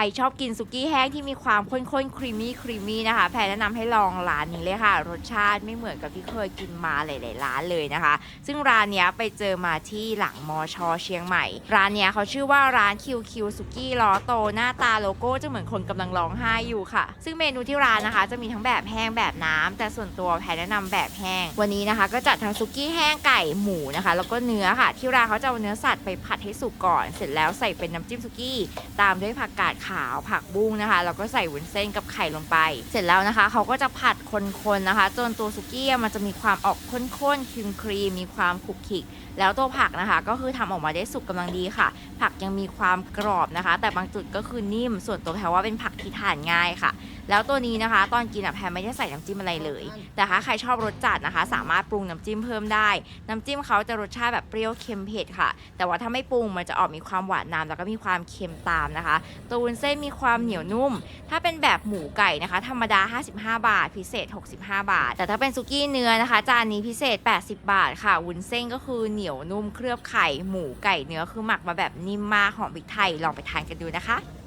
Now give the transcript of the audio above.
รชอบกินสุกี้แห้งที่มีความข้นๆครีมมี่ครีมมี่นะคะ แพรแนะนำให้ลองร้านนี้เลยค่ะ รสชาติไม่เหมือนกับที่เคยกินมาหลายๆร้านเลยนะคะ ซึ่งร้านนี้ไปเจอมาที่หลังมอชอเชียงใหม่ ร้านนี้เขาชื่อว่าร้านคิวคิวสุกี้ล้อโตหน้าตาโลโก้จะเหมือนคนกำลังร้องไห้อยู่ค่ะ ซึ่งเมนูที่ร้านนะคะ จะมีทั้งแบบแห้งแบบน้ำแต่ส่วนตัวแพรแนะนำแบบแห้ง วันนี้นะคะ ก็จัดทั้งสุกี้แห้งไก่หมูนะคะ แล้วก็เนื้อค่ะ ที่ร้านเขาจะเอาเนื้อสัตว์ไปผัดให้สุกก่อน เสร็จแล้วใส่เป็นน้ำจิ้มสุกี้ ตามด้วยผักกาดขาว ผักบุ้งนะคะ แล้วก็ใส่วุ้นเส้นกับไข่ลงไป เสร็จแล้วนะคะ เขาก็จะผัดคนๆนะคะ จนตัวสุกี้มันจะมีความออกข้นๆครีมครีมมีความขุกขิก แล้วตัวผักนะคะ ก็คือทำออกมาได้สุกกำลังดีค่ะ ผักยังมีความกรอบนะคะ แต่บางจุดก็คือนิ่ม ส่วนตัวแพรว่าเป็นผักที่ทานง่ายค่ะ แล้วตัวนี้นะคะ ตอนกินอะแพรไม่ได้ใส่น้ำจิ้มอะไรเลย แต่ถ้าใครชอบรสจัดนะคะ สามารถปรุงน้ำจิ้มเพิ่มได้ น้ำจิ้มเขาจะรสชาติแบบเปรี้ยวเค็มเผ็ดค่ะ แต่ว่าถ้าไม่ปรุงมันจะออกมีความหวานนำแล้วก็มีความเค็มตามนะคะ ตัววุ้นเส้นมีความเหนียวนุ่ม ถ้าเป็นแบบหมูไก่นะคะ ธรรมดา 55 บาท พิเศษ 65 บาท แต่ถ้าเป็นซุกี้เนื้อนะคะ จานนี้พิเศษ 80 บาทค่ะวุ้นเส้นก็คือเหนียวนุ่มเคลือบไข่หมูไก่เนื้อคือหมักมาแบบนิ่มมากหอมพริกไทยลองไปทานกันดูนะคะ